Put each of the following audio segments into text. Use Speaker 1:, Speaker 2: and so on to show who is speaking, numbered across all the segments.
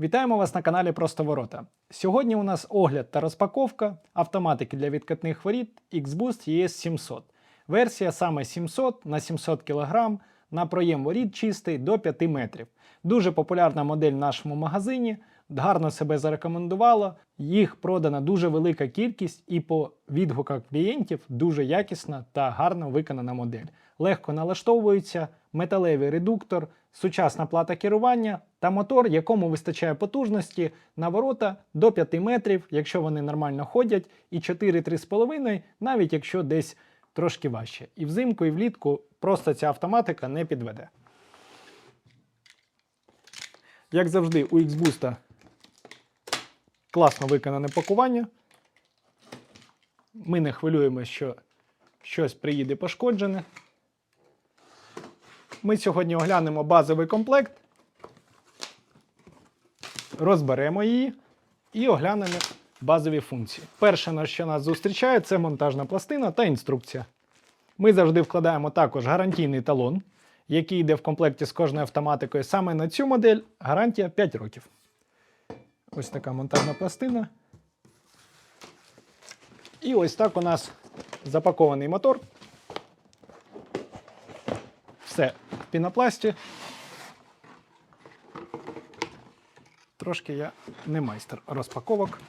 Speaker 1: Вітаємо вас на каналі Просто Ворота. Сьогодні у нас огляд та розпаковка автоматики для відкатних воріт X-Boost ES 700. Версія саме 700 на 700 кг на проєм воріт чистий до 5 метрів. Дуже популярна модель в нашому магазині, гарно себе зарекомендувала. Їх продана дуже велика кількість, і по відгуках клієнтів дуже якісна та гарно виконана модель. Легко налаштовується, металевий редуктор, сучасна плата керування та мотор, якому вистачає потужності на ворота до 5 метрів, якщо вони нормально ходять, і 4-3,5, навіть якщо десь трошки важче. І взимку, і влітку просто ця автоматика не підведе. Як завжди, у X-Boost класно виконане пакування. Ми не хвилюємо, що щось приїде пошкоджене. Ми сьогодні оглянемо базовий комплект, розберемо її і оглянемо базові функції. Перше, на що нас зустрічає, це монтажна пластина та інструкція. Ми завжди вкладаємо також гарантійний талон, який йде в комплекті з кожною автоматикою. Саме на цю модель гарантія 5 років. Ось така монтажна пластина. І ось так у нас запакований мотор. Все пінопласті. Трошки я не майстер розпаковок.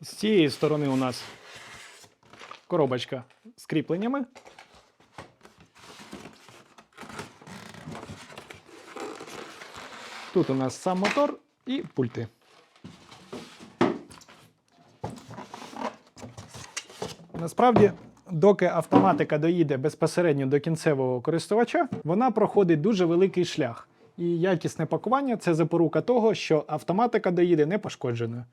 Speaker 1: З цієї сторони у нас коробочка з кріпленнями. Тут у нас сам мотор і пульти. Насправді, доки автоматика доїде безпосередньо до кінцевого користувача, вона проходить дуже великий шлях. І якісне пакування це запорука того, що автоматика доїде не пошкодженою.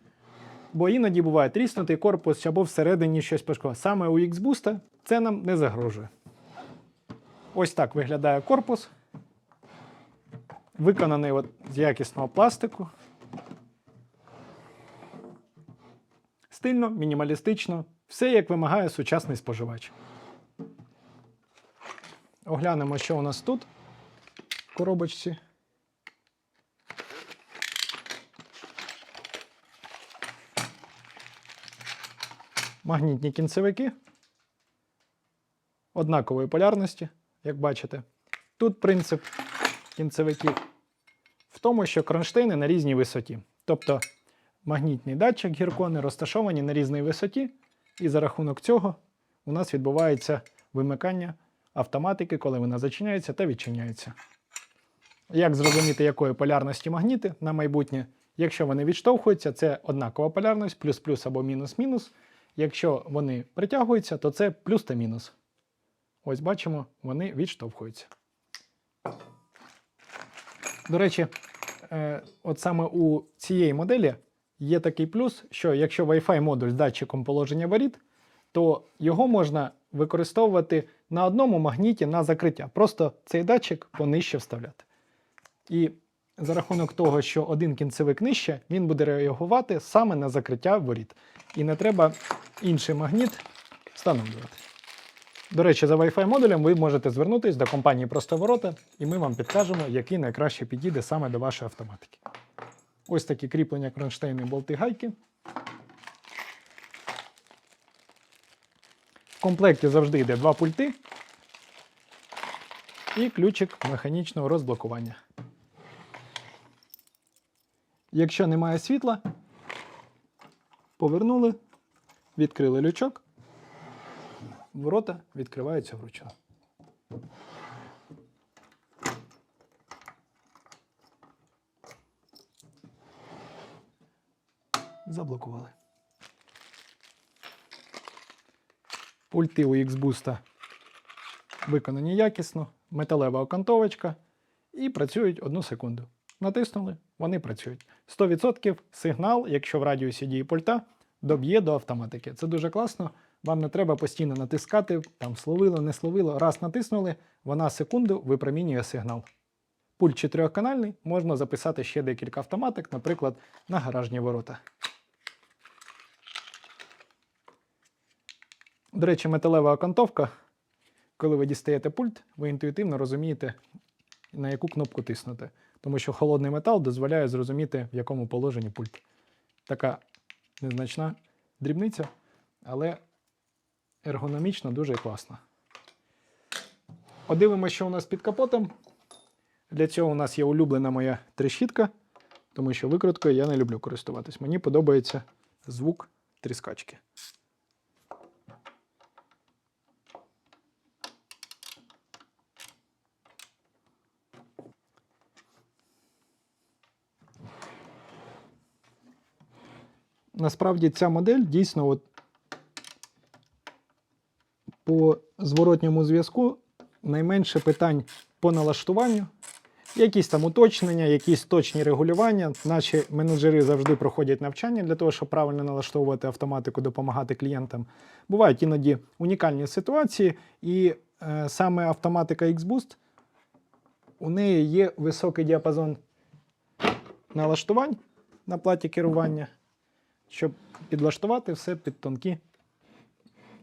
Speaker 1: Бо іноді буває тріснутий корпус або всередині щось пошкоджено. Саме у X-Boost це нам не загрожує. Ось так виглядає корпус. Виконаний от з якісного пластику. Стильно, мінімалістично, все як вимагає сучасний споживач. Оглянемо, що у нас тут в коробочці. Магнітні кінцевики однакової полярності, як бачите. Тут принцип кінцевиків в тому, що кронштейни на різній висоті. Тобто магнітний датчик гіркони розташовані на різній висоті, і за рахунок цього у нас відбувається вимикання автоматики, коли вона зачиняється та відчиняється. Як зрозуміти, якої полярності магніти на майбутнє? Якщо вони відштовхуються, це однакова полярність, плюс-плюс або мінус-мінус. Якщо вони притягуються, то це плюс та мінус. Ось бачимо, вони відштовхуються. До речі, е, от саме у цієї моделі є такий плюс, що якщо Wi-Fi модуль з датчиком положення воріт, то його можна використовувати на одному магніті на закриття. Просто цей датчик понижче вставляти. І за рахунок того, що один кінцевик нижче, він буде реагувати саме на закриття воріт. І не треба інший магніт встановлювати. До речі, за Wi-Fi модулем ви можете звернутися до компанії Просто Ворота, і ми вам підкажемо, який найкраще підійде саме до вашої автоматики. Ось такі кріплення кронштейни болти гайки. В комплекті завжди йде два пульти і ключик механічного розблокування. Якщо немає світла, повернули, відкрили лючок, ворота відкриваються вручну. Заблокували. Пульти у X-Boost виконані якісно, металева окантовочка і працюють одну секунду. Натиснули, вони працюють. 100% сигнал, якщо в радіусі дії пульта, доб'є до автоматики. Це дуже класно. Вам не треба постійно натискати, там словило, не словило. Раз натиснули, вона секунду випромінює сигнал. Пульт чотирьохканальний, можна записати ще декілька автоматик, наприклад, на гаражні ворота. До речі, металева окантовка. Коли ви дістаєте пульт, ви інтуїтивно розумієте, на яку кнопку тиснути. Тому що холодний метал дозволяє зрозуміти, в якому положенні пульт. Така незначна дрібниця, але ергономічно дуже класно. Подивимося, що у нас під капотом. Для цього у нас є улюблена моя трещітка, тому що викруткою я не люблю користуватись. Мені подобається звук тріскачки. Насправді ця модель дійсно от по зворотньому зв'язку найменше питань по налаштуванню. Якісь там уточнення, якісь точні регулювання. Наші менеджери завжди проходять навчання для того, щоб правильно налаштовувати автоматику, допомагати клієнтам. Бувають іноді унікальні ситуації, і е, саме автоматика X-Boost, у неї є високий діапазон налаштувань на платі керування, щоб підлаштувати все під тонкі,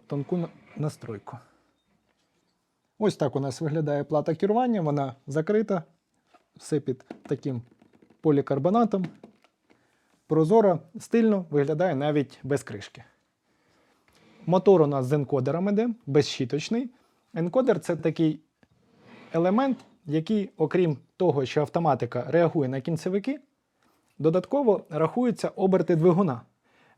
Speaker 1: тонку настройку. Ось так у нас виглядає плата керування, вона закрита, все під таким полікарбонатом. Прозоро, стильно виглядає навіть без кришки. Мотор у нас з енкодером іде, безщіточний. Енкодер це такий елемент, який, окрім того, що автоматика реагує на кінцевики, додатково рахуються оберти двигуна.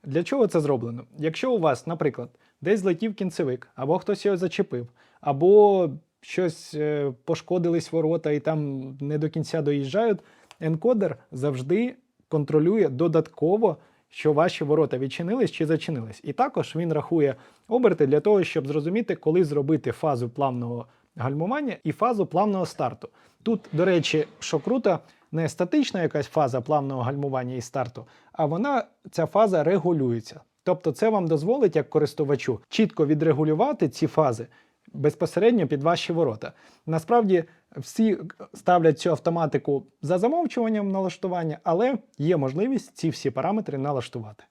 Speaker 1: Для чого це зроблено? Якщо у вас, наприклад, десь злетів кінцевик, або хтось його зачепив, або щось е, пошкодились ворота і там не до кінця доїжджають, енкодер завжди контролює додатково, що ваші ворота відчинились чи зачинились. І також він рахує оберти для того, щоб зрозуміти, коли зробити фазу плавного гальмування і фазу плавного старту. Тут, до речі, що круто, не статична якась фаза плавного гальмування і старту, а вона ця фаза регулюється. Тобто, це вам дозволить як користувачу чітко відрегулювати ці фази безпосередньо під ваші ворота. Насправді всі ставлять цю автоматику за замовчуванням налаштування, але є можливість ці всі параметри налаштувати.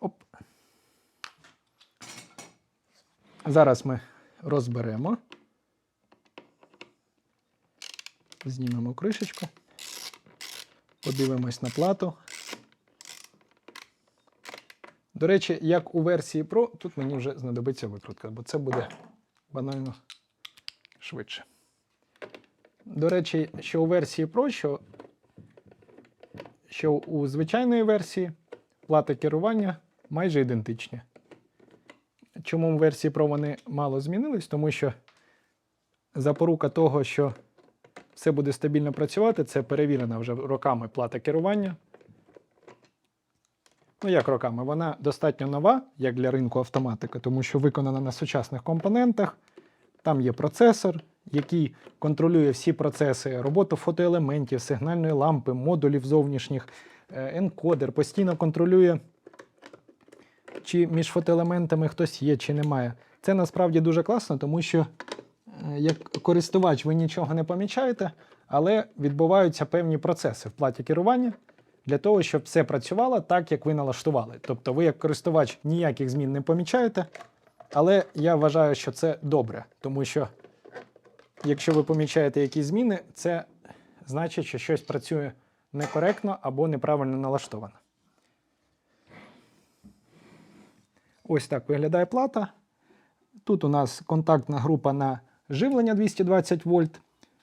Speaker 1: Оп. Зараз ми розберемо. Знімемо кришечку. Подивимось на плату. До речі, як у версії Pro, тут мені вже знадобиться викрутка, бо це буде банально швидше. До речі, що у версії Pro, що, що у звичайної версії плати керування майже ідентичні. Чому в версії Pro вони мало змінились? Тому що запорука того, що все буде стабільно працювати, це перевірена вже роками плата керування. Ну, як роками, вона достатньо нова, як для ринку автоматика, тому що виконана на сучасних компонентах. Там є процесор, який контролює всі процеси, роботу фотоелементів, сигнальної лампи, модулів зовнішніх, е, енкодер, постійно контролює, чи між фотоелементами хтось є, чи немає. Це насправді дуже класно, тому що як користувач ви нічого не помічаєте, але відбуваються певні процеси в платі керування для того, щоб все працювало так, як ви налаштували. Тобто ви, як користувач, ніяких змін не помічаєте, але я вважаю, що це добре, тому що якщо ви помічаєте якісь зміни, це значить, що щось працює некоректно або неправильно налаштовано. Ось так виглядає плата. Тут у нас контактна група на живлення 220 вольт,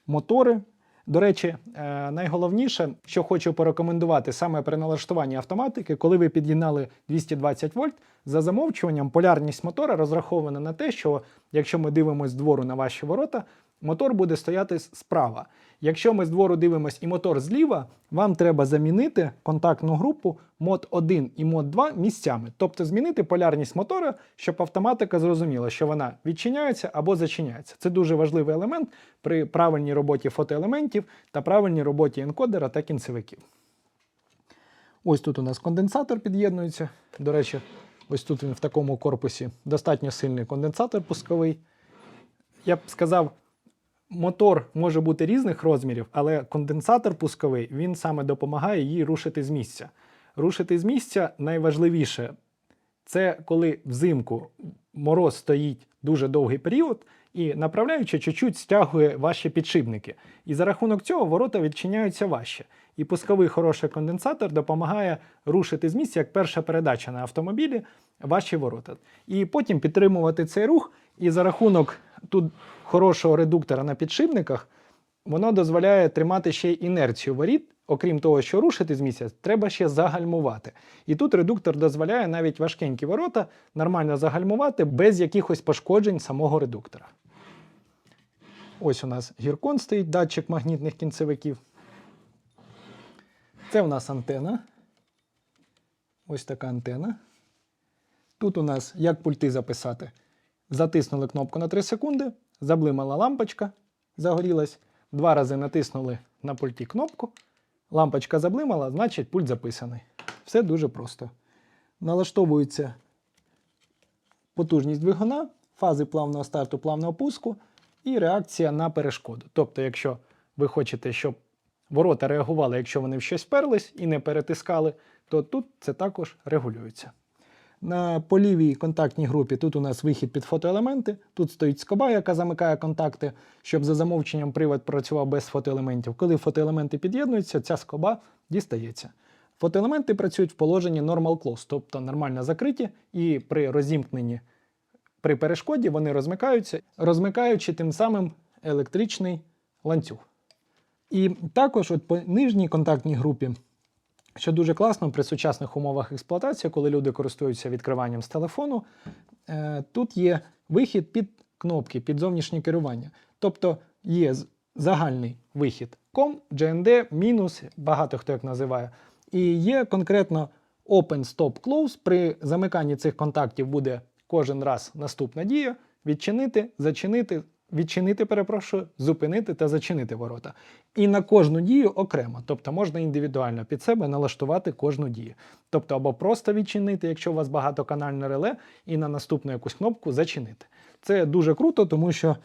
Speaker 1: мотори. До речі, е, найголовніше, що хочу порекомендувати саме при налаштуванні автоматики, коли ви під'єднали 220 вольт, за замовчуванням полярність мотора розрахована на те, що якщо ми дивимося двору на ваші ворота, мотор буде стояти справа. Якщо ми з двору дивимося і мотор зліва, вам треба замінити контактну групу мод 1 і мод 2 місцями. Тобто змінити полярність мотора, щоб автоматика зрозуміла, що вона відчиняється або зачиняється. Це дуже важливий елемент при правильній роботі фотоелементів та правильній роботі енкодера та кінцевиків. Ось тут у нас конденсатор під'єднується. До речі, ось тут він в такому корпусі достатньо сильний конденсатор пусковий. Я б сказав, мотор може бути різних розмірів, але конденсатор пусковий він саме допомагає їй рушити з місця. Рушити з місця найважливіше це коли взимку мороз стоїть дуже довгий період, і направляючи чуть-чуть стягує ваші підшипники. І за рахунок цього ворота відчиняються важче. І пусковий хороший конденсатор допомагає рушити з місця, як перша передача на автомобілі, ваші ворота. І потім підтримувати цей рух. І за рахунок тут хорошого редуктора на підшипниках, воно дозволяє тримати ще інерцію воріт. Окрім того, що рушити з місця, треба ще загальмувати. І тут редуктор дозволяє навіть важкенькі ворота нормально загальмувати без якихось пошкоджень самого редуктора. Ось у нас гіркон стоїть, датчик магнітних кінцевиків. Це у нас антена. Ось така антена. Тут у нас як пульти записати. Затиснули кнопку на 3 секунди, заблимала лампочка, загорілась. Два рази натиснули на пульті кнопку. Лампочка заблимала, значить пульт записаний. Все дуже просто. Налаштовується потужність двигуна, фази плавного старту, плавного пуску і реакція на перешкоду. Тобто, якщо ви хочете, щоб ворота реагували, якщо вони в щось вперлись і не перетискали, то тут це також регулюється. На по лівій контактній групі тут у нас вихід під фотоелементи. Тут стоїть скоба, яка замикає контакти, щоб за замовченням привод працював без фотоелементів. Коли фотоелементи під'єднуються, ця скоба дістається. Фотоелементи працюють в положенні normal close, тобто нормально закриті, і при розімкненні при перешкоді вони розмикаються, розмикаючи тим самим електричний ланцюг. І також от по нижній контактній групі що дуже класно при сучасних умовах експлуатації, коли люди користуються відкриванням з телефону, е, тут є вихід під кнопки, під зовнішнє керування. Тобто є загальний вихід COM, GND, мінус, багато хто як називає. І є конкретно Open Stop Close. При замиканні цих контактів буде кожен раз наступна дія: відчинити, зачинити, відчинити, перепрошую, зупинити та зачинити ворота. І на кожну дію окремо, тобто можна індивідуально під себе налаштувати кожну дію. Тобто, або просто відчинити, якщо у вас багатоканальне реле, і на наступну якусь кнопку зачинити. Це дуже круто, тому що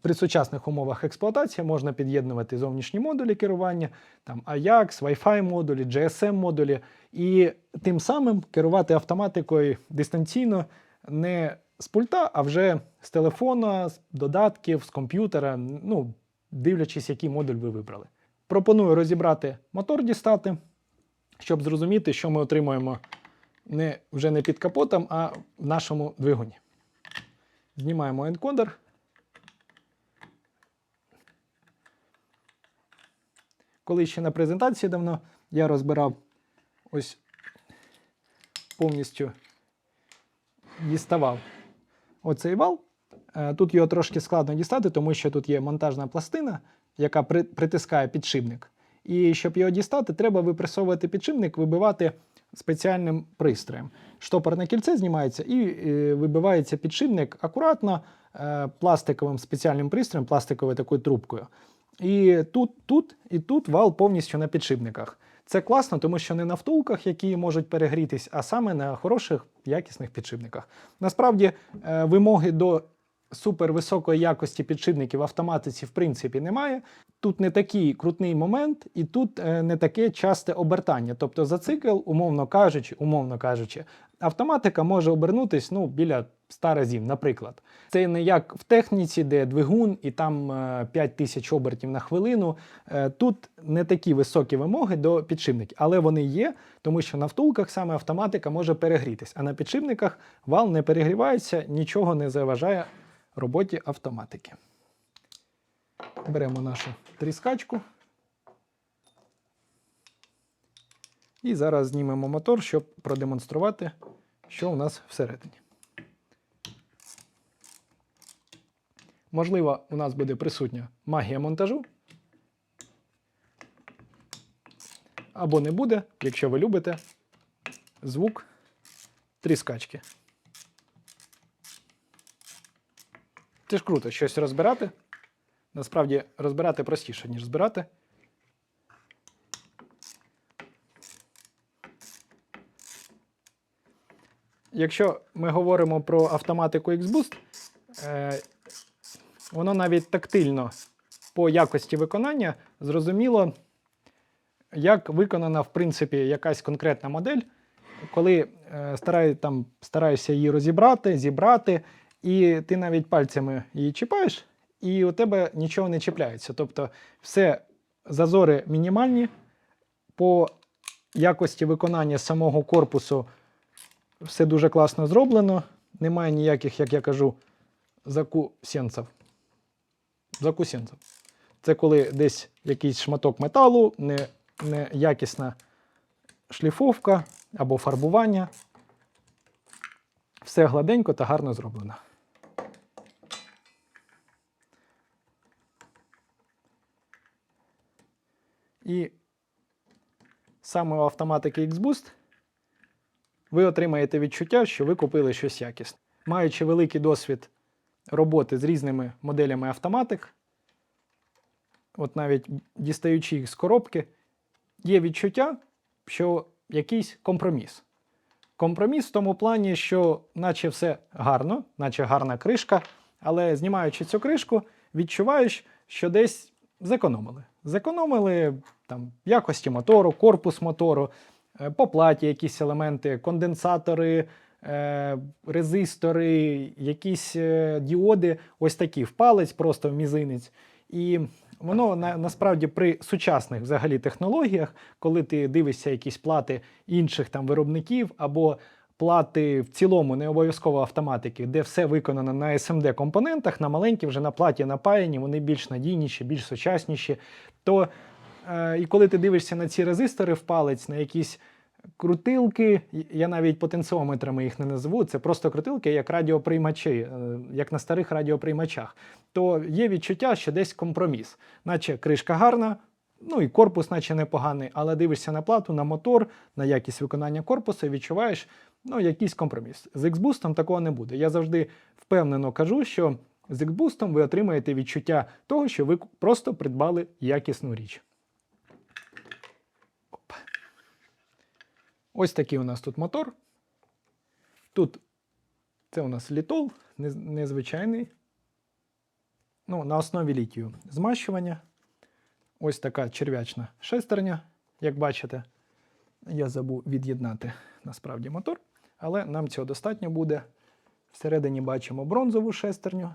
Speaker 1: при сучасних умовах експлуатації можна під'єднувати зовнішні модулі керування, там AJAX, Wi-Fi модулі, GSM модулі, і тим самим керувати автоматикою дистанційно не з пульта, а вже з телефона, з додатків, з комп'ютера, ну, дивлячись, який модуль ви вибрали. Пропоную розібрати мотор дістати, щоб зрозуміти, що ми отримуємо не, вже не під капотом, а в нашому двигуні. Знімаємо енкодер. Коли ще на презентації давно я розбирав ось повністю діставав оцей вал. Е, Тут його трошки складно дістати, тому що тут є монтажна пластина, яка притискає підшипник. І щоб його дістати, треба випресовувати підшипник, вибивати спеціальним пристроєм. Штопорне кільце знімається і е, вибивається підшипник акуратно е, пластиковим спеціальним пристроєм, пластиковою такою трубкою. І тут, тут і тут вал повністю на підшипниках. Це класно, тому що не на втулках, які можуть перегрітись, а саме на хороших якісних підшипниках. Насправді, е, вимоги до супервисокої якості підшипників в автоматиці в принципі немає. Тут не такий крутний момент, і тут е, не таке часте обертання. Тобто за цикл, умовно кажучи, умовно кажучи, автоматика може обернутись ну, біля 100 разів, наприклад. Це не як в техніці, де двигун і там е, 5 тисяч обертів на хвилину. Е, Тут не такі високі вимоги до підшипників, але вони є, тому що на втулках саме автоматика може перегрітись, а на підшипниках вал не перегрівається, нічого не заважає роботі автоматики. Беремо нашу тріскачку. І зараз знімемо мотор, щоб продемонструвати, що у нас всередині. Можливо, у нас буде присутня магія монтажу. Або не буде, якщо ви любите звук тріскачки. Це ж круто щось розбирати. Насправді розбирати простіше, ніж збирати. Якщо ми говоримо про автоматику X-Boost, е, воно навіть тактильно по якості виконання зрозуміло, як виконана, в принципі, якась конкретна модель. коли е, старай, там, стараєшся її розібрати, зібрати, і ти навіть пальцями її чіпаєш, і у тебе нічого не чіпляється. Тобто все зазори мінімальні по якості виконання самого корпусу все дуже класно зроблено. Немає ніяких, як я кажу, закусенців. Закусенців. Це коли десь якийсь шматок металу, не, неякісна шліфовка або фарбування. Все гладенько та гарно зроблено. І саме у автоматики X-Boost ви отримаєте відчуття, що ви купили щось якісне. Маючи великий досвід роботи з різними моделями автоматик, от навіть дістаючи їх з коробки, є відчуття, що якийсь компроміс. Компроміс в тому плані, що наче все гарно, наче гарна кришка, але знімаючи цю кришку, відчуваєш, що десь зекономили. Зекономили там якості мотору, корпус мотору, по платі якісь елементи, конденсатори, е, резистори, якісь е, діоди, ось такі в палець, просто в мізинець. І воно на, насправді при сучасних взагалі технологіях, коли ти дивишся якісь плати інших там виробників або плати в цілому не обов'язково автоматики, де все виконано на SMD компонентах, на маленькі вже на платі напаяні, вони більш надійніші, більш сучасніші. То е, і коли ти дивишся на ці резистори в палець, на якісь крутилки, я навіть потенціометрами їх не назву, це просто крутилки, як радіоприймачі, е, як на старих радіоприймачах, то є відчуття, що десь компроміс, наче кришка гарна. Ну і корпус, наче непоганий, але дивишся на плату, на мотор, на якість виконання корпусу відчуваєш ну, якийсь компроміс. З X-Boost такого не буде. Я завжди впевнено кажу, що з X-Boost ви отримаєте відчуття того, що ви просто придбали якісну річ. Ось такий у нас тут мотор. Тут це у нас літол, незвичайний. Ну, на основі літію змащування. Ось така черв'ячна шестерня, як бачите. Я забув від'єднати насправді мотор, але нам цього достатньо буде. Всередині бачимо бронзову шестерню.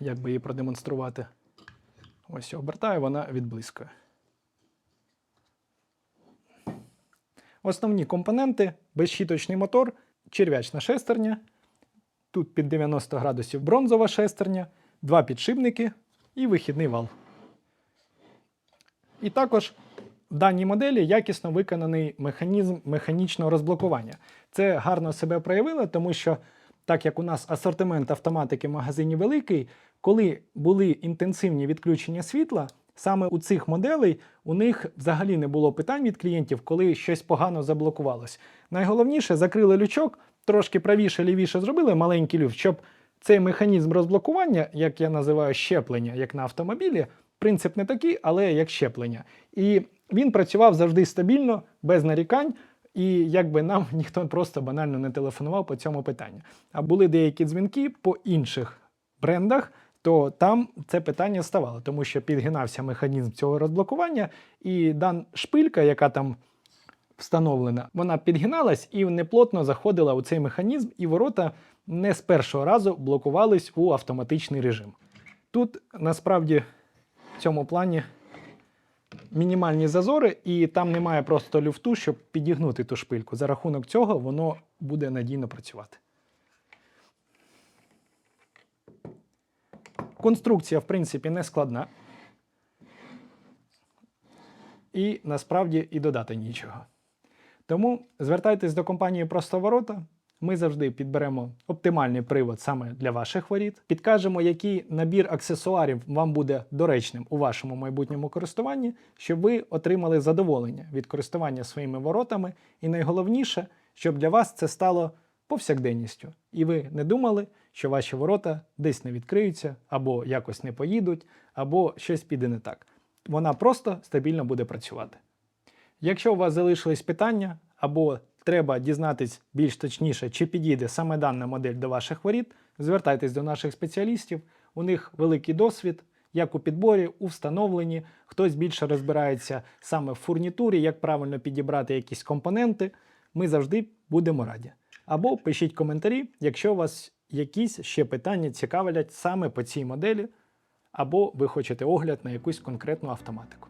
Speaker 1: Як би її продемонструвати? Ось обертаю, вона відблискує. Основні компоненти безщіточний мотор, черв'ячна шестерня. Тут під 90 градусів бронзова шестерня, два підшипники і вихідний вал. І також в даній моделі якісно виконаний механізм механічного розблокування. Це гарно себе проявило, тому що, так як у нас асортимент автоматики в магазині великий, коли були інтенсивні відключення світла, саме у цих моделей у них взагалі не було питань від клієнтів, коли щось погано заблокувалось. Найголовніше закрили лючок, трошки правіше, лівіше зробили маленький люфт, щоб цей механізм розблокування, як я називаю щеплення, як на автомобілі, принцип не такий, але як щеплення. І він працював завжди стабільно, без нарікань. І якби нам ніхто просто банально не телефонував по цьому питанню. А були деякі дзвінки по інших брендах, то там це питання ставало, тому що підгинався механізм цього розблокування, і дан шпилька, яка там встановлена, вона підгиналась і неплотно заходила у цей механізм, і ворота не з першого разу блокувались у автоматичний режим. Тут насправді в цьому плані мінімальні зазори, і там немає просто люфту, щоб підігнути ту шпильку. За рахунок цього воно буде надійно працювати. Конструкція, в принципі, не складна. І насправді і додати нічого. Тому звертайтесь до компанії Просто Ворота. Ми завжди підберемо оптимальний привод саме для ваших воріт. Підкажемо, який набір аксесуарів вам буде доречним у вашому майбутньому користуванні, щоб ви отримали задоволення від користування своїми воротами. І найголовніше, щоб для вас це стало повсякденністю. І ви не думали, що ваші ворота десь не відкриються, або якось не поїдуть, або щось піде не так. Вона просто стабільно буде працювати. Якщо у вас залишились питання або треба дізнатись більш точніше, чи підійде саме дана модель до ваших воріт, звертайтесь до наших спеціалістів. У них великий досвід, як у підборі, у встановленні. Хтось більше розбирається саме в фурнітурі, як правильно підібрати якісь компоненти. Ми завжди будемо раді. Або пишіть коментарі, якщо вас якісь ще питання цікавлять саме по цій моделі, або ви хочете огляд на якусь конкретну автоматику.